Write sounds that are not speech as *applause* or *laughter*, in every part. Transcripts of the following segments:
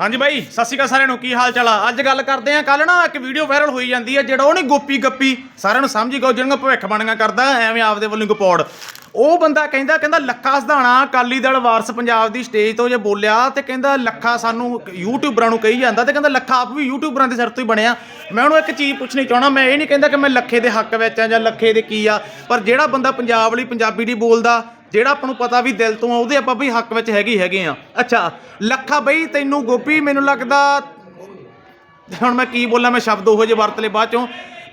ਹਾਂਜੀ ਬਾਈ, ਸਤਿ ਸ਼੍ਰੀ ਅਕਾਲ ਸਾਰਿਆਂ ਨੂੰ, ਕੀ ਹਾਲ ਚਾਲ ਆ? ਅੱਜ ਗੱਲ ਕਰਦੇ ਆ ਕੱਲ ਨਾ ਇੱਕ ਵੀਡੀਓ ਵਾਇਰਲ ਹੋਈ ਜਾਂਦੀ ਹੈ ਜਿਹੜਾ ਉਹ ਨਹੀਂ ਗੋਪੀ ਗੱਪੀ। ਸਾਰਿਆਂ ਨੂੰ ਸਮਝ ਹੀ ਗਓ ਜਿਹੜੀਆਂ ਭਵਿੱਖ ਬਣੀਆਂ ਕਰਦਾ, ਐਵੇਂ ਆਪਦੇ ਵੱਲੋਂ ਗਪੌੜ। ਉਹ ਬੰਦਾ ਕਹਿੰਦਾ ਕਹਿੰਦਾ ਲੱਖਾ ਸਧਾਣਾ, ਅਕਾਲੀ ਦਲ ਵਾਰਸ ਪੰਜਾਬ ਦੀ ਸਟੇਜ ਤੋਂ ਜੇ ਬੋਲਿਆ, ਤੇ ਕਹਿੰਦਾ ਲੱਖਾ ਸਾਨੂੰ ਯੂਟਿਊਬਰਾਂ ਨੂੰ ਕਹੀ ਜਾਂਦਾ, ਤੇ ਕਹਿੰਦਾ ਲੱਖਾ ਆਪ ਵੀ ਯੂਟਿਊਬਰਾਂ ਦੇ ਸਿਰ ਤੋਂ ਹੀ ਬਣਿਆ। ਮੈਂ ਉਹਨੂੰ ਇੱਕ ਚੀਜ਼ ਪੁੱਛਣੀ ਚਾਹਣਾ ਮੈਂ ਇਹ ਨਹੀਂ ਕਹਿੰਦਾ ਕਿ ਮੈਂ ਲੱਖੇ ਦੇ ਹੱਕ ਵਿੱਚ ਆ ਜਾਂ ਲੱਖੇ ਦੇ ਕੀ ਆ, ਪਰ ਜਿਹੜਾ ਬੰਦਾ ਪੰਜਾਬ ਲਈ ਪੰਜਾਬੀ ਦੀ ਬੋਲਦਾ ਜਿਹੜਾ ਆਪਾਂ ਨੂੰ ਪਤਾ ਵੀ ਦਿਲ ਤੋਂ ਆ, ਉਹਦੇ ਆਪਾਂ ਬਈ ਹੱਕ ਵਿੱਚ ਹੈਗੇ ਹੀ ਹੈਗੇ ਆ। ਅੱਛਾ, ਲੱਖਾ ਬਈ, ਤੈਨੂੰ ਗੋਪੀ, ਮੈਨੂੰ ਲੱਗਦਾ, ਹੁਣ ਮੈਂ ਕੀ ਬੋਲਾਂ, ਮੈਂ ਸ਼ਬਦ ਉਹੋ ਜਿਹੇ ਵਰਤ ਲਏ ਬਾਅਦ ਚੋਂ।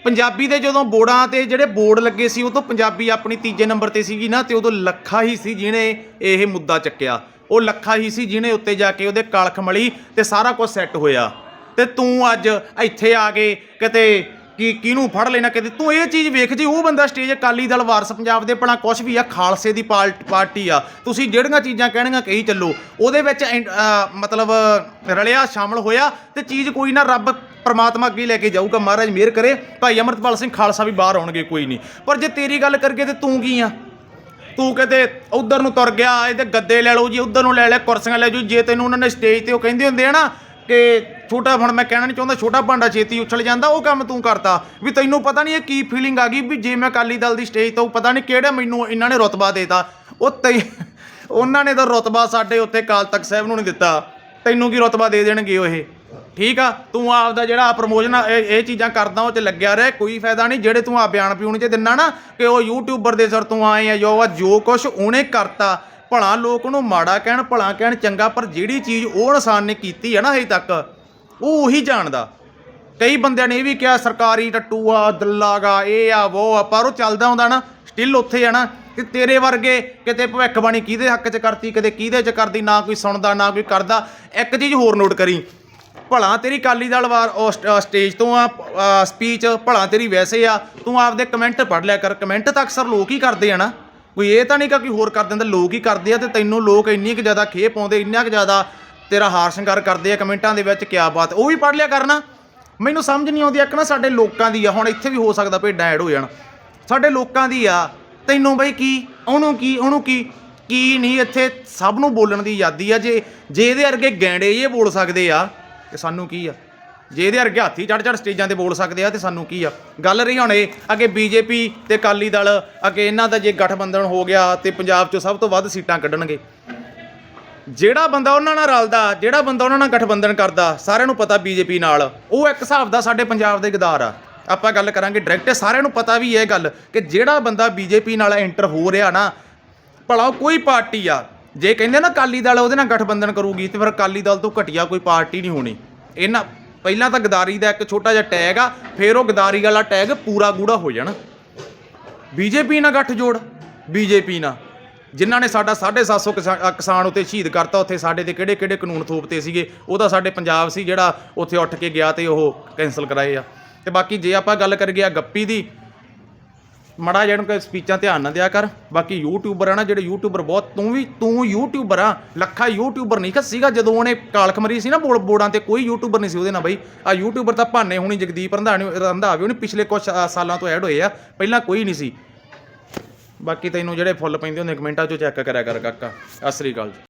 ਪੰਜਾਬੀ ਦੇ ਜਦੋਂ ਬੋਰਡਾਂ ਤੇ ਜਿਹੜੇ ਬੋਰਡ ਲੱਗੇ ਸੀ, ਉਹ ਤੋਂ ਪੰਜਾਬੀ ਆਪਣੀ ਤੀਜੇ ਨੰਬਰ ਤੇ ਸੀਗੀ ਨਾ, ਤੇ ਉਦੋਂ ਲੱਖਾ ਹੀ ਸੀ ਜਿਹਨੇ ਇਹ ਮੁੱਦਾ ਚੱਕਿਆ। ਉਹ ਲੱਖਾ ਹੀ ਸੀ ਜਿਹਨੇ ਉੱਤੇ ਜਾ ਕੇ ਉਹਦੇ ਕਲਖ ਮਲੀ ਤੇ ਸਾਰਾ ਕੁਝ ਸੈੱਟ ਹੋਇਆ। ਤੇ ਤੂੰ ਅੱਜ ਇੱਥੇ ਆ ਕੇ ਕਿਤੇ ਕਿ ਕਿਹਨੂੰ ਫੜ ਲੈਣਾ ਕਿਤੇ ਤੂੰ ਇਹ ਚੀਜ਼ ਵੇਖ ਜੀ, ਉਹ ਬੰਦਾ ਸਟੇਜ ਅਕਾਲੀ ਦਲ, ਵਾਰਸ ਪੰਜਾਬ ਦੇ, ਭਲਾ ਕੁਛ ਵੀ ਆ, ਖਾਲਸੇ ਦੀ ਪਾਲਟ- ਪਾਰਟੀ ਆ। ਤੁਸੀਂ ਜਿਹੜੀਆਂ ਚੀਜ਼ਾਂ ਕਹਿਣੀਆਂ, ਕਹੀ ਚੱਲੋ। ਉਹਦੇ ਵਿੱਚ ਮਤਲਬ ਰਲਿਆ, ਸ਼ਾਮਲ ਹੋਇਆ ਤੇ ਚੀਜ਼ ਕੋਈ ਨਾ ਰੱਬ ਪਰਮਾਤਮਾ ਅੱਗੇ ਲੈ ਕੇ ਜਾਊਗਾ। ਮਹਾਰਾਜ ਮਿਹਰ ਕਰੇ। ਭਾਈ ਅਮਰਤਪਾਲ ਸਿੰਘ ਖਾਲਸਾ ਵੀ ਬਾਹਰ ਆਉਣਗੇ, ਕੋਈ ਨਹੀਂ। ਪਰ ਜੇ ਤੇਰੀ ਗੱਲ ਕਰਕੇ ਤੇ ਤੂੰ ਕੀ ਆ? ਤੂੰ ਕਹਿੰਦੇ ਉਧਰ ਨੂੰ ਤੁਰ ਗਿਆ, ਇਹਦੇ ਗੱਦੇ ਲੈ ਲਓ ਜੀ, ਉਧਰ ਨੂੰ ਲੈ ਲੈ, ਕੁਰਸੀਆਂ ਲੈ ਜੂ ਜੇ ਤੈਨੂੰ ਉਹਨਾਂ ਨੇ ਸਟੇਜ ਤੇ ਉਹ ਕਹਿੰਦੇ ਹੁੰਦੇ ਆ ਨਾ ਕਿ ਛੋਟਾ ਹੁਣ ਮੈਂ ਕਹਿਣਾ ਨਹੀਂ ਚਾਹੁੰਦਾ, ਛੋਟਾ ਭਾਂਡਾ ਛੇਤੀ ਉਛਲ ਜਾਂਦਾ, ਉਹ ਕੰਮ ਤੂੰ ਕਰਤਾ। ਵੀ ਤੈਨੂੰ ਪਤਾ ਨਹੀਂ ਇਹ ਕੀ ਫੀਲਿੰਗ ਆ ਗਈ ਵੀ ਜੇ ਮੈਂ ਅਕਾਲੀ ਦਲ ਦੀ ਸਟੇਜ ਤੋਂ, ਪਤਾ ਨਹੀਂ ਕਿਹੜਾ ਮੈਨੂੰ ਇਹਨਾਂ ਨੇ ਰਤਬਾ ਦੇਤਾ। ਉਹ ਤੈ *laughs* ਉਹਨਾਂ ਨੇ ਤਾਂ ਰਤਬਾ ਸਾਡੇ ਉੱਤੇ ਕਾਲ ਤਖਤ ਸਾਹਿਬ ਨੂੰ ਨਹੀਂ ਦਿੱਤਾ। ਤੈਨੂੰ ਕੀ ਰਤਬਾ ਦੇ ਦੇਣਗੇ ਉਹ ਇਹ? ਠੀਕ ਆ? ਤੂੰ ਆਪ ਦਾ ਜਿਹੜਾ ਪ੍ਰਮੋਸ਼ਨ ਇਹ ਚੀਜ਼ਾਂ ਕਰਦਾ, ਉਹ ਚ ਲੱਗਿਆ ਰਹਿ, ਕੋਈ ਫਾਇਦਾ ਨਹੀਂ। ਜਿਹੜੇ ਤੂੰ ਆ ਬਿਆਨ ਪਿਉਣ ਚ ਦਿੰਨਾ ਨਾ, ਕਿ ਉਹ ਯੂਟਿਊਬਰ ਦੇ ਸਰ ਤੂੰ ਆਏ ਆ, ਜੋ ਆ, ਜੋ ਕੁਛ ਉਹਨੇ ਕਰਤਾ। ਭਲਾ ਲੋਕ ਉਹਨੂੰ ਮਾੜਾ ਕਹਿਣ, ਭਲਾ ਕਹਿਣ, ਚੰਗਾ, ਪਰ ਜਿਹੜੀ ਚੀਜ਼ ਉਹ ਇਨਸਾਨ ਨੇ ਕੀਤੀ ਹੈ ਨਾ ਹਜੇ ਤੱਕ, ਉਹ ਉਹੀ ਜਾਣਦਾ। ਕਈ ਬੰਦਿਆਂ ਨੇ ਇਹ ਵੀ ਕਿਹਾ, ਸਰਕਾਰੀ ਟੱਟੂ ਆ ਦੱਲਾਗਾ ਇਹ ਆ ਉਹ ਆ, ਪਰ ਉਹ ਚੱਲਦਾ ਹੁੰਦਾ ਨਾ ਸਟਿਲ ਉੱਥੇ ਆ ਨਾ, ਕਿ ਤੇਰੇ ਵਰਗੇ ਕਿਤੇ ਭਵਿੱਖਬਾਣੀ ਕਿਹਦੇ ਹੱਕ 'ਚ ਕਰਤੀ, ਕਿਤੇ ਕਿਹਦੇ 'ਚ ਕਰਦੀ, ਨਾ ਕੋਈ ਸੁਣਦਾ, ਨਾ ਕੋਈ ਕਰਦਾ, ਇੱਕ ਚੀਜ਼ ਹੋਰ ਨੋਟ ਕਰੀ। ਭਲਾ ਤੇਰੀ ਕਾਲੀ ਦਲ ਵਾਰ ਉਹ ਸਟੇਜ ਤੋਂ ਆ ਸਪੀਚ ਭਲਾ ਤੇਰੀ ਵੈਸੇ ਆ, ਤੂੰ ਆਪਦੇ ਕਮੈਂਟ ਪੜ੍ਹ ਲਿਆ ਕਰ ਕਮੈਂਟ ਤਾਂ ਅਕਸਰ ਲੋਕ ਹੀ ਕਰਦੇ ਆ ਨਾ। ਕੋਈ ਇਹ ਤਾਂ ਨਹੀਂ ਕਿ ਹੋਰ ਕਰ ਦਿੰਦਾ, ਲੋਕ ਹੀ ਕਰਦੇ ਆ ਤੇ ਤੈਨੂੰ ਲੋਕ ਇੰਨੀ ਕੁ ਜ਼ਿਆਦਾ ਖੇ ਪਾਉਂਦੇ, ਇੰਨਾ ਕੁ ਜ਼ਿਆਦਾ ਤੇਰਾ ਹਾਰ ਸ਼ਿੰਗਾਰ ਕਰਦੇ ਆ ਕਮੈਂਟਾਂ ਦੇ ਵਿੱਚ, ਕਿਆ ਬਾਤ, ਉਹ ਵੀ ਪੜ੍ਹ ਲਿਆ ਕਰਨਾ। ਮੈਨੂੰ ਸਮਝ ਨਹੀਂ ਆਉਂਦੀ, ਇੱਕ ਨਾ ਸਾਡੇ ਲੋਕਾਂ ਦੀ ਆ, ਹੁਣ ਇੱਥੇ ਵੀ ਹੋ ਸਕਦਾ ਭੇਡਾਂ ਐਡ ਹੋ ਜਾਣ। ਸਾਡੇ ਲੋਕਾਂ ਦੀ ਆ, ਤੈਨੂੰ ਬਈ ਕੀ, ਉਹਨੂੰ ਕੀ ਉਹਨੂੰ ਕੀ ਕੀ ਨਹੀਂ ਇੱਥੇ ਸਭ ਨੂੰ ਬੋਲਣ ਦੀ ਆਜ਼ਾਦੀ ਆ, ਜੇ ਜੇ ਇਹਦੇ ਵਰਗੇ ਗੈਂਡੇ ਇਹ ਬੋਲ ਸਕਦੇ ਆ, ਤੇ ਸਾਨੂੰ ਕੀ ਆ? ਜੇ ਇਹਦੇ ਵਰਗੇ ਹਾਥੀ ਚੜ ਚੜ ਸਟੇਜਾਂ ਤੇ ਬੋਲ ਸਕਦੇ ਆ ਤੇ ਸਾਨੂੰ ਕੀ ਆ? ਗੱਲ ਰਹੀ ਹੁਣ ਇਹ, ਅੱਗੇ ਬੀਜੇਪੀ ਤੇ ਅਕਾਲੀ ਦਲ, ਅੱਗੇ ਇਹਨਾਂ ਦਾ ਜੇ ਗਠਬੰਧਨ ਹੋ ਗਿਆ ਤੇ ਪੰਜਾਬ 'ਚੋਂ ਸਭ ਤੋਂ ਵੱਧ ਸੀਟਾਂ ਕੱਢਣਗੇ। ਜਿਹੜਾ ਬੰਦਾ ਉਹਨਾਂ ਨਾਲ ਰਲਦਾ, ਜਿਹੜਾ ਬੰਦਾ ਉਹਨਾਂ ਨਾਲ ਗਠਬੰਧਨ ਕਰਦਾ, ਸਾਰਿਆਂ ਨੂੰ ਪਤਾ ਬੀਜੇਪੀ ਨਾਲ। ਉਹ ਇੱਕ ਹਿਸਾਬ ਦਾ ਸਾਡੇ ਪੰਜਾਬ ਦੇ ਗਦਾਰ ਆ। ਆਪਾਂ ਗੱਲ ਕਰਾਂਗੇ ਡਾਇਰੈਕਟ ਸਾਰਿਆਂ ਨੂੰ ਪਤਾ ਵੀ ਇਹ ਗੱਲ ਕਿ ਜਿਹੜਾ ਬੰਦਾ ਬੀਜੇਪੀ ਨਾਲ ਐਂਟਰ ਹੋ ਰਿਹਾ ਨਾ, ਭਲਾ ਉਹ ਕੋਈ ਪਾਰਟੀ ਆ। ਜੇ ਕਹਿੰਦੇ ਨਾ ਅਕਾਲੀ ਦਲ ਉਹਦੇ ਨਾਲ ਗਠਬੰਧਨ ਕਰੂਗੀ ਤੇ ਫਿਰ ਅਕਾਲੀ ਦਲ ਤੋਂ ਘਟੀਆ ਕੋਈ ਪਾਰਟੀ ਨਹੀਂ ਹੋਣੀ। ਇਹਨਾਂ ਪਹਿਲਾਂ ਤਾਂ ਗਦਾਰੀ ਦਾ ਇੱਕ ਛੋਟਾ ਜਿਹਾ ਟੈਗ ਆ ਫਿਰ ਉਹ ਗਦਾਰੀ ਵਾਲਾ ਟੈਗ ਪੂਰਾ ਗੂੜਾ ਹੋ ਜਾਣਾ। ਬੀਜੇਪੀ ਨਾਲ ਗੱਠ ਜੋੜ ਬੀਜੇਪੀ ਨਾਲ। ਜਿਨ੍ਹਾਂ ਨੇ ਸਾਡਾ 750 ਕਿਸਾ- ਅ, ਕਿਸਾਨ ਉੱਤੇ ਸ਼ਹੀਦ ਕਰਤਾ ਉੱਥੇ ਸਾਡੇ ਤੇ ਕਿਹੜੇ ਕਿਹੜੇ ਕਾਨੂੰਨ ਥੋਪਤੇ ਸੀਗੇ ਉਹ ਤਾਂ ਸਾਡੇ ਪੰਜਾਬ ਸੀ ਜਿਹੜਾ ਉੱਥੇ ਉੱਠ ਕੇ ਗਿਆ ਤੇ ਉਹ ਕੈਨਸਲ ਕਰਾਏ ਆ। ਤੇ ਬਾਕੀ ਜੇ ਆਪਾਂ ਗੱਲ ਕਰ ਗਿਆ ਗੱਪੀ ਦੀ ਮੜਾ ਜਿਹਨੂੰ ਕਿ ਸਪੀਚਾਂ ਧਿਆਨ ਨਾ ਦਿਆ ਕਰ। ਬਾਕੀ ਯੂਟਿਊਬਰ ਆ ਨਾ, ਜਿਹੜੇ ਯੂਟਿਊਬਰ ਬਹੁਤ, ਤੂੰ ਵੀ, ਤੂੰ ਯੂਟਿਊਬਰ ਆ, ਲੱਖਾ ਯੂਟਿਊਬਰ ਨਹੀਂ ਕਿ ਸੀਗਾ ਜਦੋਂ ਉਹਨੇ ਕਾਲਖ ਮਰੀ ਸੀ ਨਾ ਬੋਲ, ਬੋੜਾਂ ਤੇ ਕੋਈ ਯੂਟਿਊਬਰ ਨਹੀਂ ਸੀ ਉਹਦੇ ਨਾਲ ਬਈ। ਆ ਯੂਟਿਊਬਰ ਤਾਂ ਭਾਨੇ ਹੁਣੀ, ਜਗਦੀਪ ਰੰਧਾਣੀ, ਰੰਧਾਵੇ ਉਹਨੇ ਪਿਛਲੇ ਕੁਝ ਸਾਲਾਂ ਤੋਂ ਐਡ ਹੋਏ ਆ, ਪਹਿਲਾਂ ਕੋਈ ਨਹੀਂ ਸੀ। ਬਾਕੀ ਤੈਨੂੰ ਜਿਹੜੇ ਫੁੱਲ ਪੈਂਦੇ ਹੁੰਦੇ ਕਮੈਂਟਾਂ 'ਚੋਂ ਚੈੱਕ ਕਰਿਆ ਕਰ ਕਾਕਾ। ਸਤਿ ਸ੍ਰੀ ਅਕਾਲ ਜੀ।